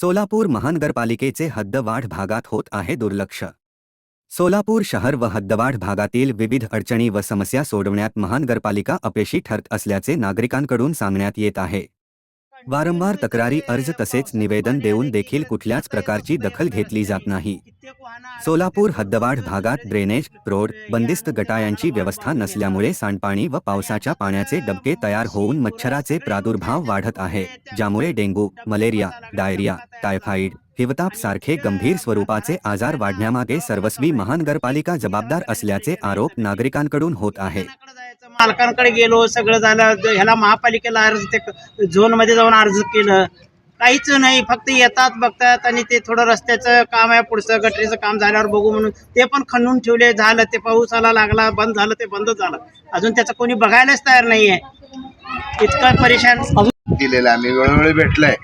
सोलापूर महानगरपालिकेचे हद्दवाढ भागात होत आहे दुर्लक्ष. सोलापूर शहर व हद्दवाढ भागातील विविध अडचणी व समस्या सोडवण्यात महानगरपालिका अपयशी ठरत असल्याचे नागरिकांकडून सांगण्यात येत आहे. वारंवार तक्रारी अर्ज तसेच निवेदन देऊन देखील कुठल्याच प्रकारची दखल घेतली जात नाही. सोलापूर हद्दवाढ भागात ड्रेनेज रोड बंदिस्त गटायांची व्यवस्था नसल्यामुळे सांडपाणी व पावसाच्या पाण्याचे डबके तयार होऊन मच्छराचे प्रादुर्भाव वाढत आहे ज्यामुळे डेंग्यू मलेरिया डायरिया टायफाईड हिवताप सारखे गंभीर स्वरूपाचे आजार वाढण्यामागे सर्वस्वी महानगरपालिका जबाबदार असल्याचे आरोप नागरिकांकडून होत आहे. मालकांकडे गेलो सगळं झालं ह्याला महापालिकेला अर्ज ते झोनमध्ये जाऊन अर्ज केलं काहीच नाही फक्त येतात बघतात आणि ते थोडं रस्त्याचं काम आहे पुढचं गटरीचं काम झाल्यावर बघू म्हणून. ते पण खणून ठेवले झालं ते पाऊस आला लागला बंद झालं ते बंद झालं. अजून त्याचं कोणी बघायलाच तयार नाहीये. इतकं परेशान. दिलेलं आम्ही वेळोवेळी भेटलंय.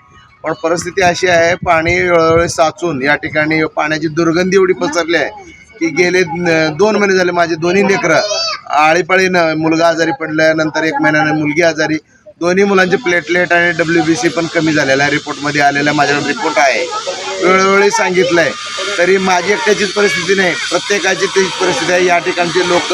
पण परिस्थिती अशी आहे पाणी वेळोवेळी साचून या ठिकाणी पाण्याची दुर्गंधी एवढी पसरली आहे की गेले दोन महिने झाले माझे दोन्ही लेकरं. आळीपाळीनं मुलगा आजारी पडलाय नंतर एक महिन्याने मुलगी आजारी. दोन्ही मुलांचे प्लेटलेट आणि डब्ल्यू बी सी पण कमी झालेला आहे. रिपोर्टमध्ये आलेला आहे. माझ्याकडे रिपोर्ट आहे. वेळोवेळी सांगितलंय. तरी माझी एकट्याचीच परिस्थिती नाही. प्रत्येकाची तीच परिस्थिती आहे. या ठिकाणचे लोक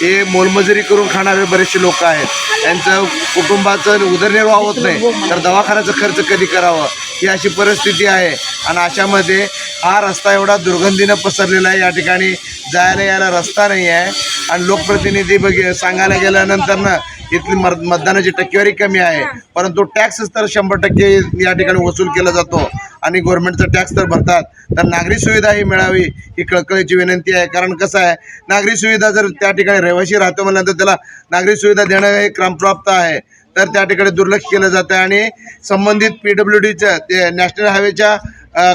हे मोलमजुरी करून खाणारे बरेचसे लोक आहेत. त्यांचं कुटुंबाचं उदरनिर्वाह होत नाही. तर दवाखान्याचा खर्च कधी करावा? ही अशी परिस्थिती आहे. आणि अशामध्ये हा रस्ता एवढा दुर्गंधीनं पसरलेला आहे. या ठिकाणी जायला यायला रस्ता नाही आहे. आणि लोकप्रतिनिधी बघ सांगायला गेल्यानंतर ना इथली मतदानाची टक्केवारी कमी आहे. परंतु टॅक्स तर शंभर टक्के या ठिकाणी वसूल केला जातो आणि गव्हर्नमेंटचा टॅक्स तर भरतात. तर नागरी सुविधा ही मिळावी ही कळकळीची विनंती आहे. कारण कसं आहे नागरी सुविधा जर त्या ठिकाणी रहिवाशी राहतो म्हणल्यानंतर त्याला नागरी सुविधा देणं हे क्रमप्राप्त आहे. तर त्या ठिकाणी दुर्लक्ष केलं जातं आणि संबंधित पी डब्ल्यू डीचं ते नॅशनल हायवेच्या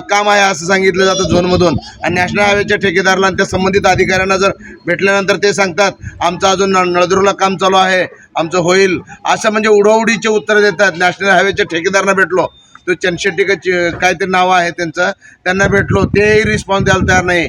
काम आहे असं सांगितलं जातं झोनमधून. आणि नॅशनल हायवेच्या ठेकेदाराला आणि त्या संबंधित अधिकाऱ्यांना जर भेटल्यानंतर ते सांगतात आमचं अजून न- नळदुर्गला काम चालू आहे. आमचं होईल. असं म्हणजे उडवडीचे उत्तर देतात. नॅशनल हायवेच्या ठेकेदारांना भेटलो. तो चनशेट्टी का काहीतरी नाव आहे त्यांचं. त्यांना भेटलो. तेही रिस्पॉन्स द्यायला तयार नाही.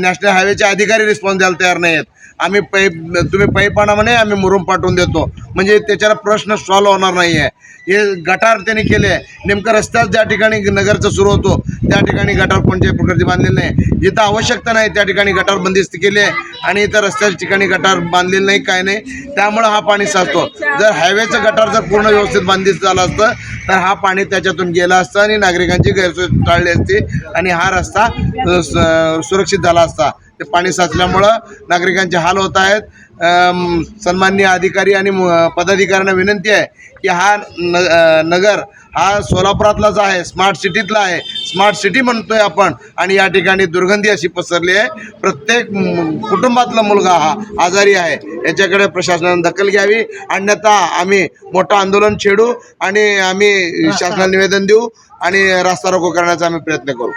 नॅशनल हायवेचे अधिकारी रिस्पॉन्स द्यायला तयार नाहीत आम्ही पै तुम्ही पैपाणा म्हणे आम्ही मुरुम पाठवून देतो. म्हणजे त्याच्याला प्रश्न सॉल्व्ह होणार नाही आहे हे गटार त्यांनी केले. नेमकं रस्त्यात ज्या ठिकाणी नगरचं सुरू होतो त्या ठिकाणी गटार कोणत्याही प्रकारची बांधलेली नाही. जिथं आवश्यकता नाही त्या ठिकाणी गटार बंदिस्त केली आहे आणि इथं रस्त्याच्या ठिकाणी गटार बांधलेलं नाही काय नाही. त्यामुळं हा पाणी साचतो. जर हायवेचं गटार जर पूर्ण व्यवस्थित बंदिस्त झालं असतं तर हा पाणी त्याच्यातून गेलं असतं आणि नागरिकांची गैरसोय टाळली असती आणि हा रस्ता स- सुरक्षित झाला असता. ते पाणी साचल्यामुळं नागरिकांचे हाल होत आहेत. सन्माननीय अधिकारी आणि म- पदाधिकाऱ्यांना विनंती आहे की हा न नगर हा सोलापुरातलाच आहे स्मार्ट सिटीतला आहे. स्मार्ट सिटी म्हणतोय आपण आणि या ठिकाणी दुर्गंधी अशी पसरली आहे. प्रत्येक कुटुंबातला मुलगा हा आजारी आहे. याच्याकडे प्रशासनानं दखल घ्यावी. अन्यथा आम्ही मोठं आंदोलन छेडू आणि आम्ही शासनाला निवेदन देऊ आणि रास्ता रोको करण्याचा आम्ही प्रयत्न करू.